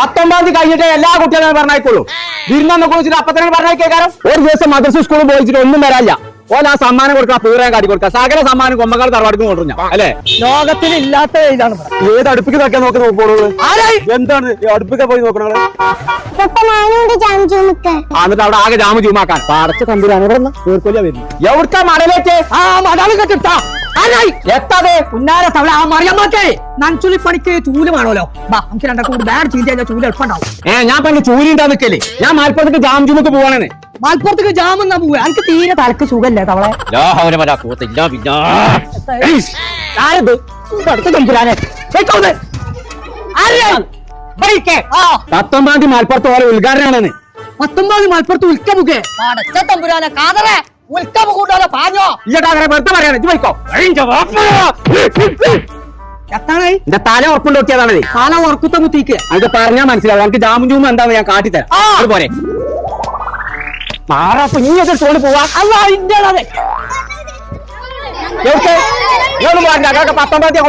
പത്തൊമ്പതാം തീയതി കഴിഞ്ഞിട്ട് എല്ലാ കുട്ടികളും പറഞ്ഞേക്കുള്ളൂ വിരുന്നൊക്കെ കുറിച്ചിട്ട് അപ്പൊ തന്നെ പറഞ്ഞേക്കാരം ഒരു ദിവസം മദ്രസ സ്കൂളിൽ പോയിച്ചിട്ട് ഒന്നും വരാല്ല ഓല ആ സമ്മാനം കൊടുക്കുക പൂരം കാട്ടി കൊടുക്കുക സകല സമ്മാനം കൊമ്പക്കാട് തറവാടിക്ക് കൊണ്ടുവരും അല്ലെ? ലോകത്തിൽ ഇല്ലാത്ത ഇതാണ് ഏത് അടുപ്പിക്ക് നോക്കിയാൽ നോക്കി നോക്കോളൂ എന്താണ്? അടുപ്പിക്ക പോയി നോക്കണത് എന്നിട്ട് അവിടെ ആകെ ജാമ ചൂമാക്കാൻ പാടച്ച തമ്പുരാണ് വരുന്നു എവിടുക്ക മടലേക്ക് ആ മടൽ കെട്ടിട്ടാ. എത്താതെ. ഉന്നാര തവള ആ മറിയമ്മക്കേ നൻചുളി പണിക്ക് ബാ നമുക്ക് രണ്ടാക്കും കൂടി ബാഡ് ചീന്തി കഴിഞ്ഞാൽ ചൂൽ ഏ ഞാൻ പണ്ട് ചൂരി ഉണ്ടാ നിക്കല്ലേ ഞാൻ മലപ്പുറത്തേക്ക് ജാം ചുമക്ക് പോവാണെന്ന്. മലപ്പുറത്തേക്ക് ജാമെന്നാ പോവുക എനിക്ക് തീരെ തലക്ക് സുഖല്ലേ തവളെ? ആരത്? അടുത്ത തമ്പുരാനെ വെക്കോന്ന്. ആരെയാ? ബൈക്ക്. ആ. പത്തൊമ്പതാം തീയതി മലപ്പുറത്ത് ഓരോ ഉദ്ഘാടനമാണെന്ന്. പത്തൊമ്പത് മലപ്പുറത്ത് ഉൽക്കമുഖേ. പടച്ച തമ്പുരാനെ കാതറേ. ഉൽക്കമു കൂട്ടാലോ പാഞ്ഞോ? ഇയ്യട്ടാ അങ്ങനെ വെറുതെ പറയാണ്. ഇജ്ജ് പോയിക്കോ. എത്താണ് എന്റെ തല ഉറപ്പുണ്ട് നോക്കിയതാണത് കാല ഉറക്കുത്ത മുത്തിക്ക് അത് പറഞ്ഞാൽ മനസ്സിലാവും. നമുക്ക് ജാമും ജൂമും എന്താന്ന് ഞാൻ കാട്ടിത്തരാം. പോരെ. മാറാപ്പൊ നീ തോണി പോവാ. അല്ല പോകാൻ പത്തൊമ്പതാം തീയതി